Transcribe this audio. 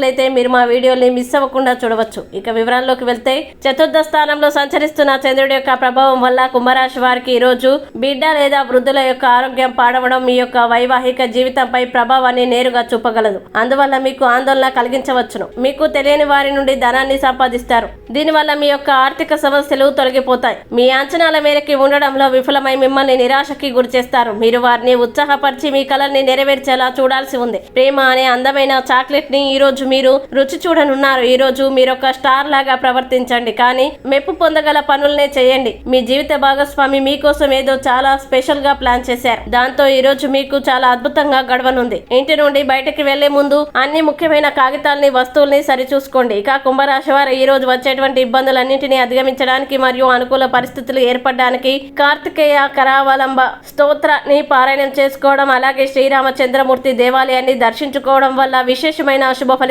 చూసినట్లయితే మీరు మా వీడియోని మిస్ అవ్వకుండా చూడవచ్చు. ఇక వివరాల్లోకి వెళ్తే చతుర్థ స్థానంలో సంచరిస్తున్న చంద్రుడి యొక్క ప్రభావం వల్ల కుంభరాశి వారికి ఈ రోజు బిడ్డ లేదా వృద్ధుల యొక్క ఆరోగ్యం పాడవడం మీ యొక్క వైవాహిక జీవితంపై ప్రభావాన్ని నేరుగా చూపగలదు. అందువల్ల మీకు ఆందోళన కలిగించవచ్చును. మీకు తెలియని వారి నుండి ధనాన్ని సంపాదిస్తారు. దీనివల్ల మీ యొక్క ఆర్థిక సమస్యలు తొలగిపోతాయి. మీ అంచనాల మేరకి ఉండడంలో విఫలమై మిమ్మల్ని నిరాశకి గురి చేస్తారు మీరు వారిని ఉత్సాహపరిచి మీ కళల్ని నెరవేర్చేలా చూడాల్సి ఉంది. ప్రేమ అనే అందమైన చాక్లెట్ని ఈ రోజు మీరు రుచి చూడనున్నారు. ఈ రోజు మీరు ఒక స్టార్ లాగా ప్రవర్తించండి. కానీ మెప్పు పొందగల పనులనే చేయండి. మీ జీవిత భాగస్వామి మీకోసం ఏదో చాలా స్పెషల్గా ప్లాన్ చేశారు. దాంతో ఈ రోజు మీకు చాలా అద్భుతంగా గడవనుంది. ఇంటి నుండి బయటకి వెళ్ళే ముందు అన్ని ముఖ్యమైన కాగితాలని వస్తువుల్ని సరిచూసుకోండి. ఇక కుంభరాశి వారు ఈ రోజు వచ్చేటువంటి ఇబ్బందులన్నింటినీ అధిగమించడానికి మరియు అనుకూల పరిస్థితులు ఏర్పడడానికి కార్తికేయ కరావలంబ స్తోత్రాన్ని పారాయణం చేసుకోవడం అలాగే శ్రీరామచంద్రమూర్తి దేవాలయాన్ని దర్శించుకోవడం వల్ల విశేషమైన శుభ